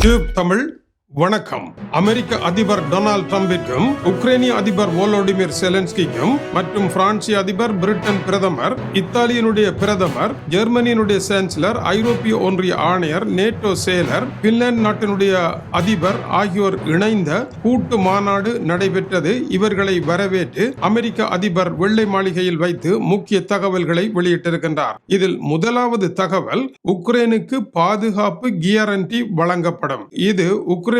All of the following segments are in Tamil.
டியூப் தமிழ் வணக்கம். அமெரிக்க அதிபர் டொனால்ட் ட்ரம்பிற்கும் உக்ரைனிய அதிபர் வோலோடிமிர் செலன்ஸ்கிக்கும் மற்றும் பிரான்சிய அதிபர் பிரிட்டன் பிரதமர் இத்தாலியனுடைய பிரதமர் ஜெர்மனியினுடைய சான்சலர் ஐரோப்பிய ஒன்றிய ஆணையர் நேட்டோ செயலர் பின்லாந்து நாட்டினுடைய அதிபர் ஆகியோர் இணைந்த கூட்டு மாநாடு நடைபெற்றது. இவர்களை வரவேற்று அமெரிக்க அதிபர் வெள்ளை மாளிகையில் வைத்து முக்கிய தகவல்களை வெளியிட்டிருக்கின்றார். இதில் முதலாவது தகவல் உக்ரைனுக்கு பாதுகாப்பு கியாரண்டி வழங்கப்படும். இது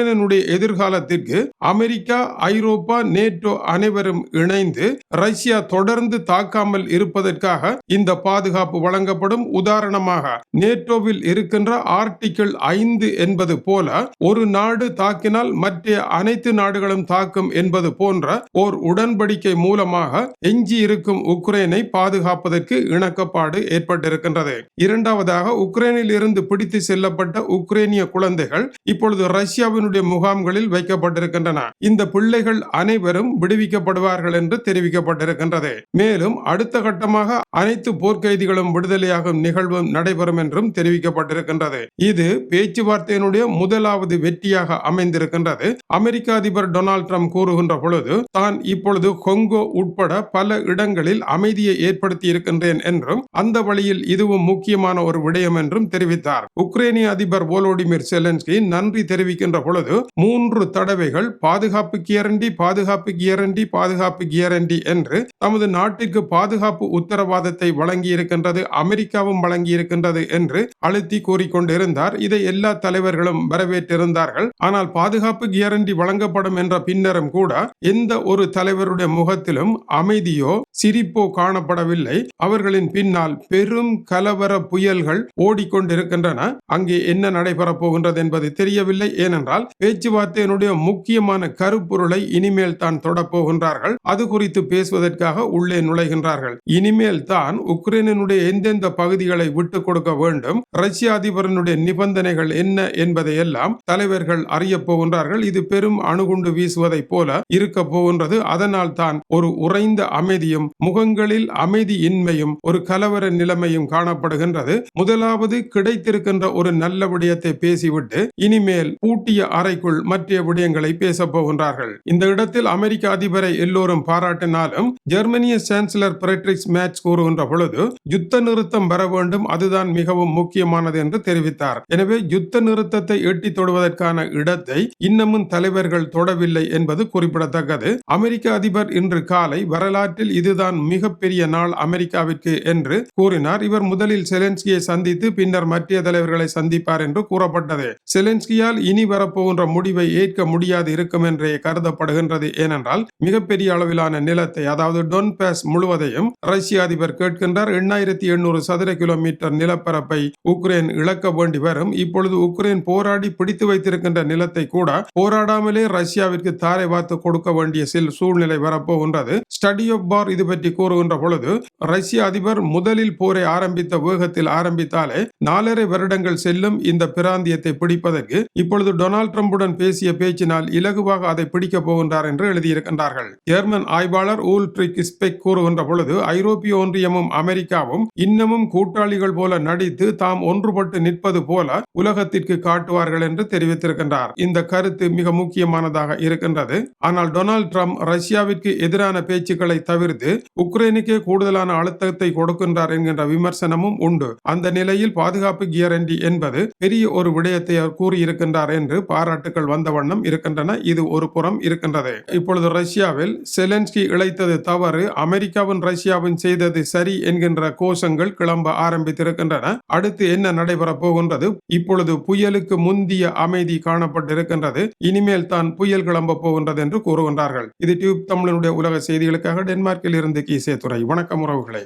உக்ரைனுடைய எதிர்காலத்திற்கு அமெரிக்கா ஐரோப்பா நேட்டோ அனைவரும் இணைந்து ரஷ்யா தொடர்ந்து தாக்காமல் இருப்பதற்காக இந்த பாதுகாப்பு வழங்கப்படும். உதாரணமாக நேட்டோவில் இருக்கின்ற ஆர்டிகிள் ஐந்து என்பது போல ஒரு நாடு தாக்கினால் மற்ற அனைத்து நாடுகளும் தாக்கும் என்பது போன்ற ஓர் உடன்படிக்கை மூலமாக எஞ்சி இருக்கும் உக்ரைனை பாதுகாப்பதற்கு இணக்கப்பாடு ஏற்பட்டிருக்கின்றது. இரண்டாவதாக உக்ரைனில் இருந்து பிடித்து செல்லப்பட்ட உக்ரைனிய குழந்தைகள் இப்பொழுது ரஷ்யாவின் ரஷ்யாவினுடைய முகாம்களில் வைக்கப்பட்டிருக்கின்றன. இந்த பிள்ளைகள் அனைவரும் விடுவிக்கப்படுவார்கள் என்று தெரிவிக்கப்பட்டிருக்கின்றது. மேலும் அடுத்த கட்டமாக அனைத்து போர்க்கைதிகளும் விடுதலையாகும் நிகழ்வும் நடைபெறும் என்றும் தெரிவிக்கப்பட்டிருக்கின்றது. இது பேச்சுவார்த்தையினுடைய முதலாவது வெற்றியாக அமைந்திருக்கின்றது. அமெரிக்க அதிபர் டொனால்ட் ட்ரம்ப் கூறுகின்ற பொழுது தான் இப்பொழுது கொங்கோ உட்பட பல இடங்களில் அமைதியை ஏற்படுத்தி இருக்கின்றேன் என்றும் அந்த வழியில் இதுவும் முக்கியமான ஒரு விடயம் என்றும் தெரிவித்தார். உக்ரைனிய அதிபர் ஓலோடிமிர் செலன்ஸ்கி நன்றி தெரிவிக்கின்ற பொழுது பொழுது மூன்று தடவைகள் பாதுகாப்பு கியரண்டி பாதுகாப்பு கியரண்டி பாதுகாப்பு கியரண்டி என்று தமது நாட்டிற்கு பாதுகாப்பு உத்தரவாதத்தை வழங்கியிருக்கின்றது அமெரிக்காவும் வழங்கியிருக்கின்றது என்று அழுத்தி கூறிக்கொண்டிருந்தார். இதை எல்லா தலைவர்களும் வரவேற்றிருந்தார்கள். ஆனால் பாதுகாப்பு கியரண்டி வழங்கப்படும் என்ற பின்னரும் கூட எந்த ஒரு தலைவருடைய முகத்திலும் அமைதியோ சிரிப்போ காணப்படவில்லை. அவர்களின் பின்னால் பெரும் கலவர புயல்கள் ஓடிக்கொண்டிருக்கின்றன. அங்கே என்ன நடைபெறப் போகின்றது என்பது தெரியவில்லை. ஏனென்றால் பேச்சுவார்த்தையினுடைய முக்கியமான கருப்பொருளை இனிமேல் தான் தொடப்போகின்றார்கள். அது குறித்து பேசுவதற்காக உள்ளே நுழைகின்றார்கள். இனிமேல் தான் உக்ரைனினுடைய எந்தெந்த பகுதிகளை விட்டுக் கொடுக்க வேண்டும் ரஷ்ய அதிபரனுடைய நிபந்தனைகள் என்ன என்பதை எல்லாம் தலைவர்கள் அறிய போகின்றார்கள். இது பெரும் அணுகுண்டு வீசுவதைப் போல இருக்க போகின்றது. அதனால் தான் ஒரு உறைந்த அமைதியும் முகங்களில் அமைதி இன்மையும் ஒரு கலவர நிலைமையும் காணப்படுகின்றது. முதலாவது கிடைத்திருக்கின்ற ஒரு நல்ல விடயத்தை பேசிவிட்டு இனிமேல் பூட்டிய அறைக்குள் மற்ற விடயங்களை பேசப் போகின்றார்கள். இந்த இடத்தில் அமெரிக்க அதிபரை எல்லோரும் பாராட்டினாலும் ஜெர்மனிய சான்சலர் பிரெட்ரிக்ஸ் மேட்ச் கூறுகின்ற பொழுது யுத்த நிறுத்தம் வர வேண்டும் அதுதான் மிகவும் முக்கியமானது என்று தெரிவித்தார். எனவே யுத்த நிறுத்தத்தை எட்டி தொடுவதற்கான இடத்தை இன்னமும் தலைவர்கள் தொடவில்லை என்பது குறிப்பிடத்தக்கது. அமெரிக்க அதிபர் இன்று காலை வரலாற்றில் இதுதான் மிகப்பெரிய நாள் அமெரிக்காவிற்கு என்று கூறினார். இவர் முதலில் செலென்ஸ்கியை சந்தித்து பின்னர் மத்திய தலைவர்களை சந்திப்பார் என்று கூறப்பட்டது. செலென்ஸ்கியால் இனி வரப்போகும் போன்ற முடிவை ஏற்க முடியாது இருக்கும் என்றே கருதப்படுகின்றது. ஏனென்றால் மிகப்பெரிய அளவிலான நிலத்தை அதாவது டொன்பேஸ் முழுவதையும் ரஷ்ய அதிபர் கேட்கின்றார். எண்ணாயிரத்தி எண்ணூறு சதுர கிலோமீட்டர் நிலப்பரப்பை உக்ரைன் இழக்க வேண்டி வரும். இப்பொழுது உக்ரைன் போராடி பிடித்து வைத்திருக்கின்ற நிலத்தை கூட போராடாமலே ரஷ்யாவிற்கு தாரை வார்த்து கொடுக்க வேண்டிய சில சூழ்நிலை வரப்போகின்றது. ஸ்டடி ஆஃப் பார் இது பற்றி கூறுகின்ற பொழுது ரஷ்ய அதிபர் முதலில் போரை ஆரம்பித்த வேகத்தில் ஆரம்பித்தாலே நாலரை வருடங்கள் செல்லும் இந்த பிராந்தியத்தை பிடிப்பதற்கு இப்பொழுது டொனால்ட் ட்ரம்புடன் பேசிய பேச்சினால் இலகுவாக அதை பிடிக்கப் போகின்றார் என்று எழுதியிருக்கின்றார்கள். ஜெர்மன் ஆய்வாளர் ஊல்ட்ரிக் ஸ்பெக் கூறுகின்ற பொழுது ஐரோப்பிய ஒன்றியமும் அமெரிக்காவும் இன்னமும் கூட்டாளிகள் போல நடித்து தாம் ஒன்றுபட்டு நிற்பது போல உலகத்திற்கு காட்டுவார்கள் என்று தெரிவித்திருக்கின்றார். இந்த கருத்து மிக முக்கியமானதாக இருக்கின்றது. ஆனால் டொனால்ட் ட்ரம்ப் ரஷ்யாவிற்கு எதிரான பேச்சுக்களை தவிர்த்து உக்ரைனுக்கே கூடுதலான அழுத்தத்தை கொடுக்கின்றார் என்கின்ற விமர்சனமும் உண்டு. அந்த நிலையில் பாதுகாப்பு கியரண்டி என்பது பெரிய ஒரு விடயத்தை அவர் கூறியிருக்கின்றார் என்று பாராட்டுகள் வந்த வண்ணம் இருக்கின்றன. இது ஒரு புறம் இருக்கின்றது. இப்பொழுது ரஷ்யாவில் செலன்ஸ்கி இழைத்தது தவறு. அமெரிக்காவும் ரஷ்யாவும் செய்தது சரி என்கின்ற கோஷங்கள் கிளம்ப ஆரம்பித்திருக்கின்றன. அடுத்து என்ன நடைபெறப் போகின்றது? இப்பொழுது புயலுக்கு முந்திய அமைதி காணப்பட்டிருக்கின்றது. இனிமேல் தான் புயல் கிளம்ப போகின்றது என்று கூறுகின்றார்கள். இது டியூப் தமிழனுடைய உலக செய்திகளுக்காக டென்மார்க்கில் இருந்து கீசே துறை வணக்கம் உறவுகளை.